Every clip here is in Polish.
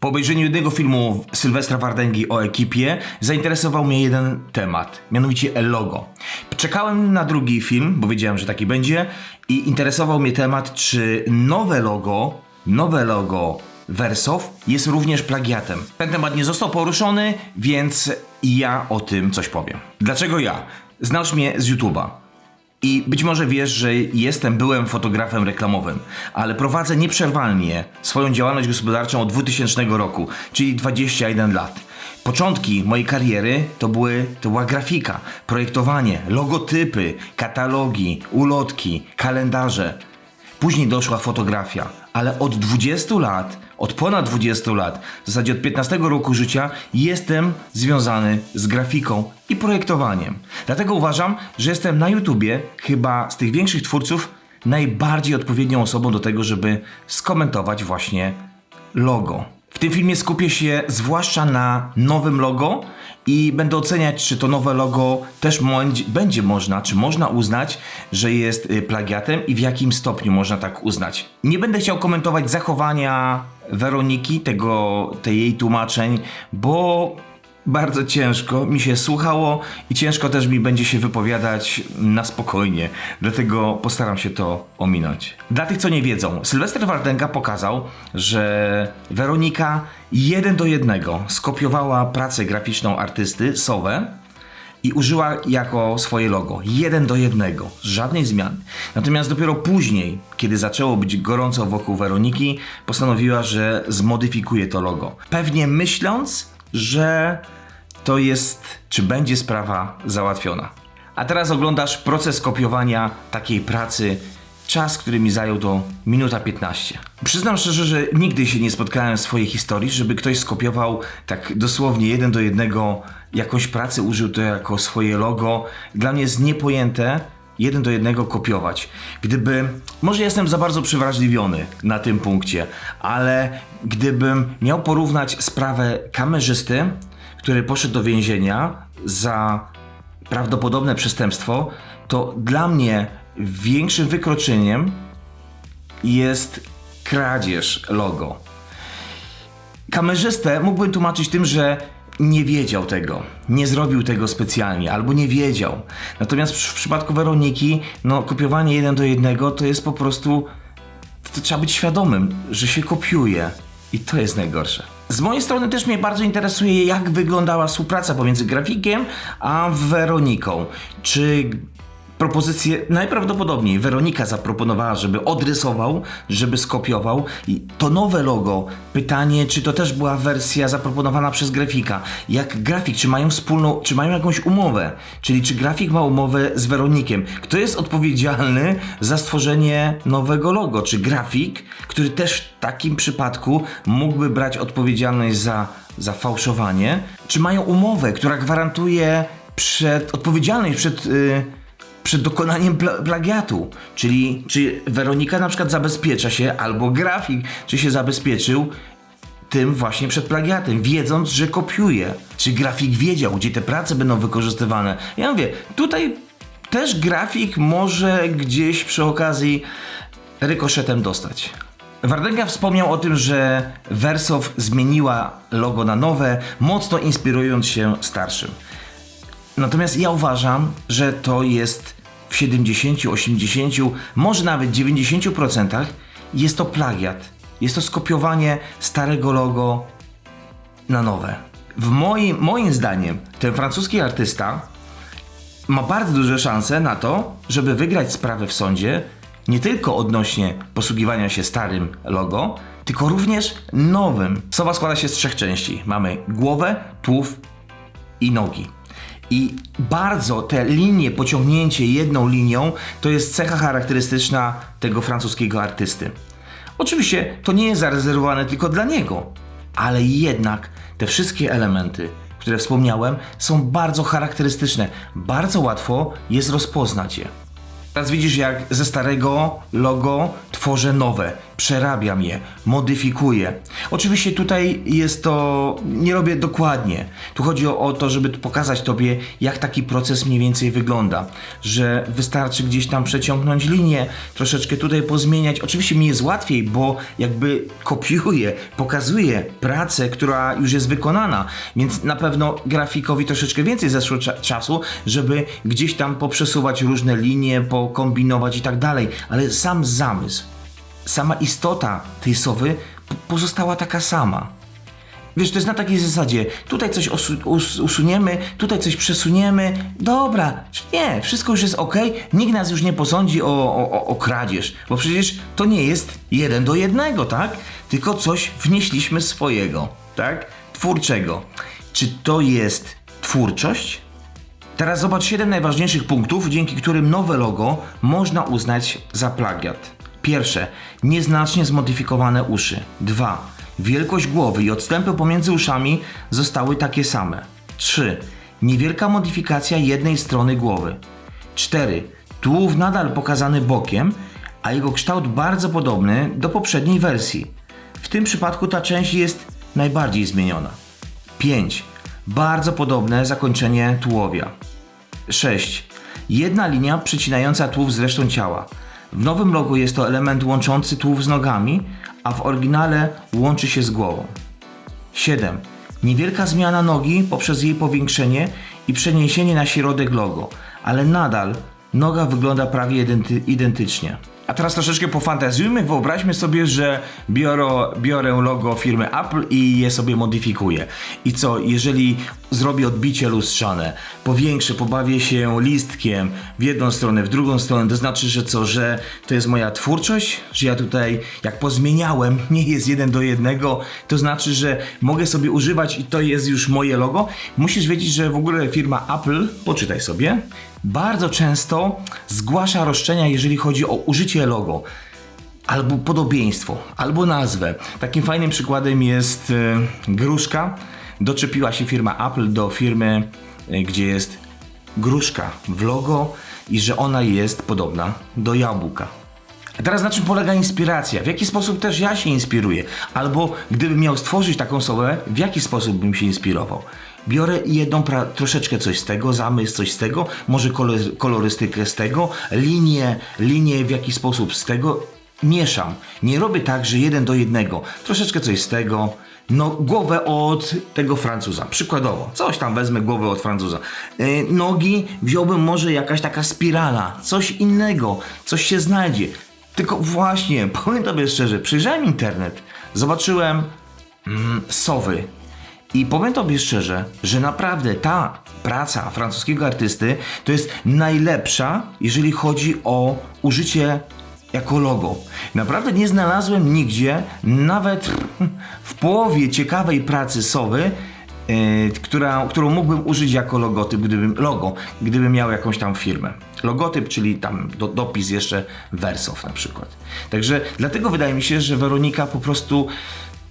Po obejrzeniu jednego filmu Sylwestra Wardęgi o ekipie zainteresował mnie jeden temat, mianowicie logo. Czekałem na drugi film, bo wiedziałem, że taki będzie i interesował mnie temat, czy nowe logo, nowe logo Wersow jest również plagiatem. Ten temat nie został poruszony, więc ja o tym coś powiem. Dlaczego ja? Znasz mnie z YouTube'a. I być może wiesz, że jestem byłem fotografem reklamowym, ale prowadzę nieprzerwalnie swoją działalność gospodarczą od 2000 roku, czyli 21 lat. Początki mojej kariery to, były, to była grafika, projektowanie, logotypy, katalogi, ulotki, kalendarze. Później doszła fotografia, ale od 20 lat, od ponad 20 lat, w zasadzie od 15 roku życia, jestem związany z grafiką i projektowaniem. Dlatego uważam, że jestem na YouTubie chyba z tych większych twórców najbardziej odpowiednią osobą do tego, żeby skomentować właśnie logo. W tym filmie skupię się zwłaszcza na nowym logo i będę oceniać, czy to nowe logo też będzie można, czy można uznać, że jest y, plagiatem i w jakim stopniu można tak uznać. Nie będę chciał komentować zachowania Weroniki, tego, tej jej tłumaczeń, bo bardzo ciężko mi się słuchało i ciężko też mi będzie się wypowiadać na spokojnie, dlatego postaram się to ominąć. Dla tych, co nie wiedzą, Sylwester Wardęga pokazał, że Weronika jeden do jednego skopiowała pracę graficzną artysty Sowę i użyła jako swoje logo. Jeden do jednego, żadnej zmiany. Natomiast dopiero później, kiedy zaczęło być gorąco wokół Weroniki, postanowiła, że zmodyfikuje to logo. Pewnie myśląc, że to jest, czy będzie sprawa załatwiona. A teraz oglądasz proces kopiowania takiej pracy. Czas, który mi zajął to minuta 15. Przyznam szczerze, że nigdy się nie spotkałem w swojej historii, żeby ktoś skopiował tak dosłownie jeden do jednego jakąś pracę, użył to jako swoje logo. Dla mnie jest niepojęte jeden do jednego kopiować. Gdyby, może jestem za bardzo przywrażliwiony na tym punkcie, ale gdybym miał porównać sprawę kamerzysty, który poszedł do więzienia za prawdopodobne przestępstwo, to dla mnie większym wykroczeniem jest kradzież logo. Kamerzystę mógłbym tłumaczyć tym, że nie wiedział tego, nie zrobił tego specjalnie, albo nie wiedział. Natomiast w, przypadku Weroniki, no kopiowanie jeden do jednego to jest po prostu. To trzeba być świadomym, że się kopiuje. I to jest najgorsze. Z mojej strony też mnie bardzo interesuje, jak wyglądała współpraca pomiędzy grafikiem a Weroniką. Czy propozycję najprawdopodobniej Weronika zaproponowała, żeby odrysował, żeby skopiował i to nowe logo. Pytanie, czy to też była wersja zaproponowana przez grafika? Jak grafik, czy mają wspólną, czy mają jakąś umowę? Czyli czy grafik ma umowę z Weronikiem? Kto jest odpowiedzialny za stworzenie nowego logo? Czy grafik, który też w takim przypadku mógłby brać odpowiedzialność za, za fałszowanie? Czy mają umowę, która gwarantuje przed odpowiedzialność przed yy, przed dokonaniem pla plagiatu. Czyli czy Weronika na przykład zabezpiecza się, albo grafik, czy się zabezpieczył tym właśnie przed plagiatem, wiedząc, że kopiuje. Czy grafik wiedział, gdzie te prace będą wykorzystywane. Ja mówię, tutaj też grafik może gdzieś przy okazji rykoszetem dostać. Wardęga wspomniał o tym, że Wersow zmieniła logo na nowe, mocno inspirując się starszym. Natomiast ja uważam, że to jest 70, 80, może nawet 90% jest to plagiat. Jest to skopiowanie starego logo na nowe. W moim, moim zdaniem ten francuski artysta ma bardzo duże szanse na to, żeby wygrać sprawę w sądzie nie tylko odnośnie posługiwania się starym logo, tylko również nowym. Sowa składa się z trzech części. Mamy głowę, tułów i nogi. I bardzo te linie, pociągnięcie jedną linią, to jest cecha charakterystyczna tego francuskiego artysty. Oczywiście to nie jest zarezerwowane tylko dla niego, ale jednak te wszystkie elementy, które wspomniałem, są bardzo charakterystyczne. Bardzo łatwo jest rozpoznać je. Teraz widzisz, jak ze starego logo tworzę nowe, przerabiam je, modyfikuję. Oczywiście tutaj jest to, nie robię dokładnie. Tu chodzi o, o to, żeby pokazać Tobie, jak taki proces mniej więcej wygląda. Że wystarczy gdzieś tam przeciągnąć linię, troszeczkę tutaj pozmieniać. Oczywiście mi jest łatwiej, bo jakby kopiuję, pokazuję pracę, która już jest wykonana, więc na pewno grafikowi troszeczkę więcej zeszło cza- czasu, żeby gdzieś tam poprzesuwać różne linie, pokombinować i tak dalej, ale sam zamysł, sama istota tej sowy pozostała taka sama. Wiesz, to jest na takiej zasadzie, tutaj coś us- usuniemy, tutaj coś przesuniemy, dobra, nie, wszystko już jest ok, nikt nas już nie posądzi o, o- o kradzież, bo przecież to nie jest jeden do jednego, tak? Tylko coś wnieśliśmy swojego, tak? Twórczego. Czy to jest twórczość? Teraz zobacz 7 najważniejszych punktów, dzięki którym nowe logo można uznać za plagiat. Pierwsze, nieznacznie zmodyfikowane uszy. 2. Wielkość głowy i odstępy pomiędzy uszami zostały takie same. 3. Niewielka modyfikacja jednej strony głowy. 4. Tułów nadal pokazany bokiem, a jego kształt bardzo podobny do poprzedniej wersji. W tym przypadku ta część jest najbardziej zmieniona. 5. Bardzo podobne zakończenie tułowia. 6. Jedna linia przecinająca tułów z resztą ciała. W nowym logo jest to element łączący tułów z nogami, a w oryginale łączy się z głową. 7. Niewielka zmiana nogi poprzez jej powiększenie i przeniesienie na środek logo, ale nadal noga wygląda prawie identy- identycznie. A teraz troszeczkę pofantazjujmy, wyobraźmy sobie, że biorę, biorę logo firmy Apple i je sobie modyfikuję. I co, jeżeli zrobię odbicie lustrzane, powiększę, pobawię się listkiem w jedną stronę, w drugą stronę, to znaczy, że co, że to jest moja twórczość, że ja tutaj jak pozmieniałem, nie jest jeden do jednego, to znaczy, że mogę sobie używać i to jest już moje logo. Musisz wiedzieć, że w ogóle firma Apple, poczytaj sobie, bardzo często zgłasza roszczenia, jeżeli chodzi o użycie logo albo podobieństwo, albo nazwę. Takim fajnym przykładem jest e, gruszka. Doczepiła się firma Apple do firmy, e, gdzie jest gruszka w logo i że ona jest podobna do jabłka. A teraz na czym polega inspiracja? W jaki sposób też ja się inspiruję? Albo gdybym miał stworzyć taką osobę, w jaki sposób bym się inspirował? Biorę jedną, troszeczkę coś z tego, zamysł coś z tego, może kolor- kolorystykę z tego, linię, linię w jaki sposób z tego, mieszam. Nie robię tak, że jeden do jednego. Troszeczkę coś z tego, no głowę od tego Francuza. Przykładowo, coś tam wezmę głowę od Francuza. Yy, nogi wziąłbym może jakaś taka spirala, coś innego, coś się znajdzie. Tylko właśnie, powiem tobie szczerze, przyjrzałem internet, zobaczyłem mm, sowy. I powiem tobie szczerze, że naprawdę ta praca francuskiego artysty to jest najlepsza, jeżeli chodzi o użycie jako logo. Naprawdę nie znalazłem nigdzie, nawet w połowie ciekawej pracy sowy, yy, która, którą mógłbym użyć jako logotyp, gdybym, logo, gdybym miał jakąś tam firmę. Logotyp, czyli tam do, dopis jeszcze Wersow na przykład. Także dlatego wydaje mi się, że Weronika po prostu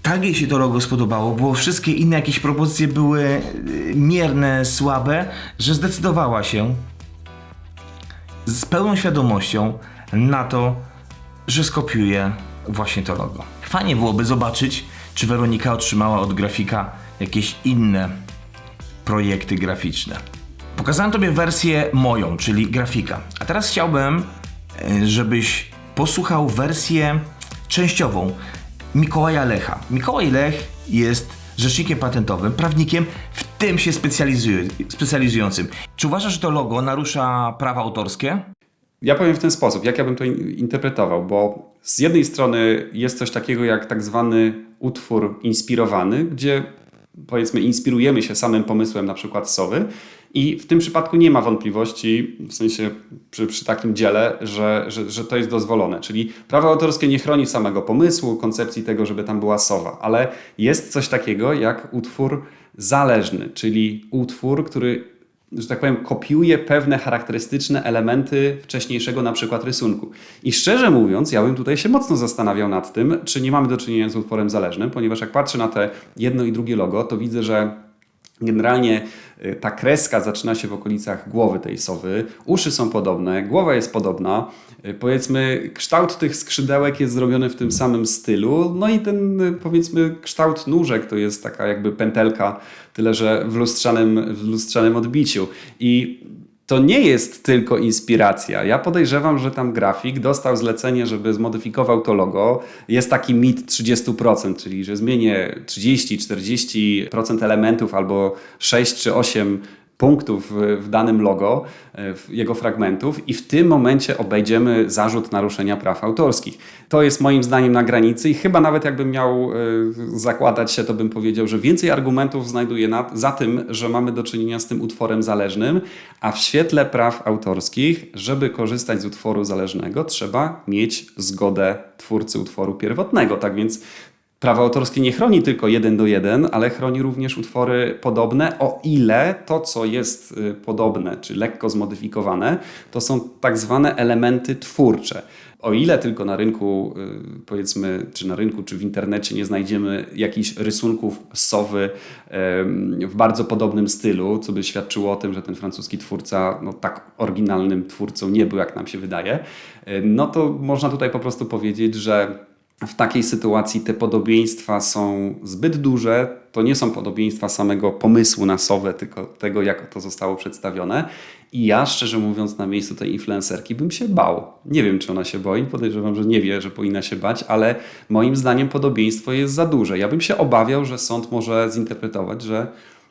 tak jej się to logo spodobało, bo wszystkie inne jakieś propozycje były yy, mierne, słabe, że zdecydowała się z pełną świadomością na to, że skopiuje właśnie to logo. Fajnie byłoby zobaczyć, czy Weronika otrzymała od grafika jakieś inne projekty graficzne. Pokazałem Tobie wersję moją, czyli grafika. A teraz chciałbym, e, żebyś posłuchał wersję częściową Mikołaja Lecha. Mikołaj Lech jest rzecznikiem patentowym, prawnikiem, w tym się specjalizującym. Czy uważasz, że to logo narusza prawa autorskie? Ja powiem w ten sposób, jak ja bym to in- interpretował, bo z jednej strony jest coś takiego jak tak zwany utwór inspirowany, gdzie powiedzmy inspirujemy się samym pomysłem na przykład Sowy i w tym przypadku nie ma wątpliwości, w sensie przy, przy takim dziele, że, że, że to jest dozwolone. Czyli prawo autorskie nie chroni samego pomysłu, koncepcji tego, żeby tam była sowa, ale jest coś takiego jak utwór zależny, czyli utwór, który że tak powiem, kopiuje pewne charakterystyczne elementy wcześniejszego na przykład rysunku. I szczerze mówiąc, ja bym tutaj się mocno zastanawiał nad tym, czy nie mamy do czynienia z utworem zależnym, ponieważ jak patrzę na te jedno i drugie logo, to widzę, że Generalnie y, ta kreska zaczyna się w okolicach głowy tej sowy, uszy są podobne, głowa jest podobna. Y, Powiedzmy, kształt tych skrzydełek jest zrobiony w tym samym stylu, no i ten y, powiedzmy kształt nóżek to jest taka jakby pętelka, tyle że w lustrzanym, w lustrzanym odbiciu. I to nie jest tylko inspiracja. Ja podejrzewam, że tam grafik dostał zlecenie, żeby zmodyfikował to logo. Jest taki mit 30%, czyli że zmienię 30-40% elementów albo 6 czy 8 punktów w, danym logo, e, jego fragmentów i w tym momencie obejdziemy zarzut naruszenia praw autorskich. To jest moim zdaniem na granicy i chyba nawet jakbym miał e, zakładać się, to bym powiedział, że więcej argumentów znajduję na, za tym, że mamy do czynienia z tym utworem zależnym, a w świetle praw autorskich, żeby korzystać z utworu zależnego, trzeba mieć zgodę twórcy utworu pierwotnego. Tak więc Prawo autorskie nie chroni tylko jeden do jeden, ale chroni również utwory podobne, o ile to, co jest y, podobne czy lekko zmodyfikowane, to są tak zwane elementy twórcze. O ile tylko na rynku, y, powiedzmy, czy na rynku, czy w internecie nie znajdziemy jakichś rysunków sowy w bardzo podobnym stylu, co by świadczyło o tym, że ten francuski twórca no, tak oryginalnym twórcą nie był, jak nam się wydaje, y, no to można tutaj po prostu powiedzieć, że w takiej sytuacji te podobieństwa są zbyt duże. To nie są podobieństwa samego pomysłu na sowę, tylko tego, jak to zostało przedstawione. I ja, szczerze mówiąc, na miejscu tej influencerki bym się bał. Nie wiem, czy ona się boi, podejrzewam, że nie wie, że powinna się bać, ale moim zdaniem podobieństwo jest za duże. Ja bym się obawiał, że sąd może zinterpretować, że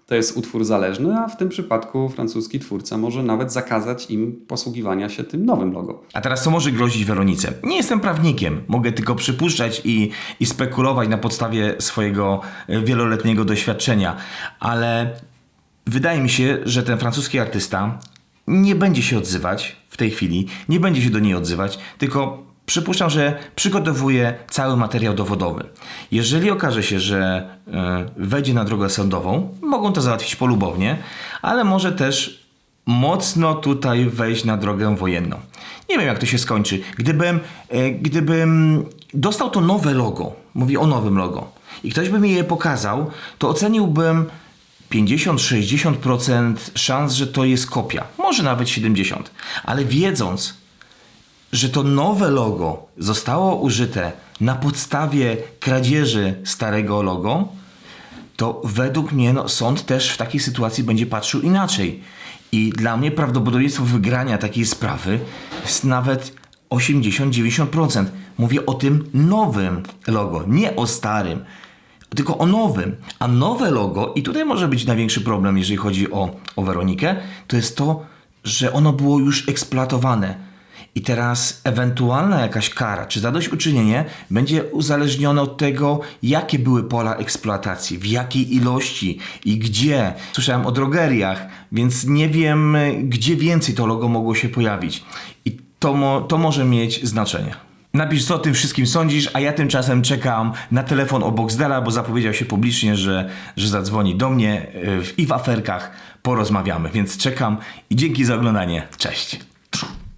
to jest utwór zależny, a w tym przypadku francuski twórca może nawet zakazać im posługiwania się tym nowym logo. A teraz co może grozić Weronice? Nie jestem prawnikiem, mogę tylko przypuszczać i, i spekulować na podstawie swojego e, wieloletniego doświadczenia, ale wydaje mi się, że ten francuski artysta nie będzie się odzywać w tej chwili, nie będzie się do niej odzywać, tylko przypuszczam, że przygotowuje cały materiał dowodowy. Jeżeli okaże się, że e, wejdzie na drogę sądową, mogą to załatwić polubownie, ale może też mocno tutaj wejść na drogę wojenną. Nie wiem, jak to się skończy. Gdybym, e, gdybym dostał to nowe logo, mówię o nowym logo, i ktoś by mi je pokazał, to oceniłbym 50-60% szans, że to jest kopia. Może nawet 70%. Ale wiedząc, że to nowe logo zostało użyte na podstawie kradzieży starego logo, to według mnie no, sąd też w takiej sytuacji będzie patrzył inaczej. I dla mnie prawdopodobieństwo wygrania takiej sprawy jest nawet 80-90%. Mówię o tym nowym logo, nie o starym, tylko o nowym. A nowe logo, i tutaj może być największy problem, jeżeli chodzi o, o Weronikę, to jest to, że ono było już eksploatowane. I teraz ewentualna jakaś kara czy zadośćuczynienie będzie uzależnione od tego, jakie były pola eksploatacji, w jakiej ilości i gdzie. Słyszałem o drogeriach, więc nie wiem, gdzie więcej to logo mogło się pojawić. I to, mo- to może mieć znaczenie. Napisz, co o tym wszystkim sądzisz, a ja tymczasem czekam na telefon o Boxdela, bo zapowiedział się publicznie, że, że zadzwoni do mnie y, i w aferkach porozmawiamy. Więc czekam i dzięki za oglądanie. Cześć.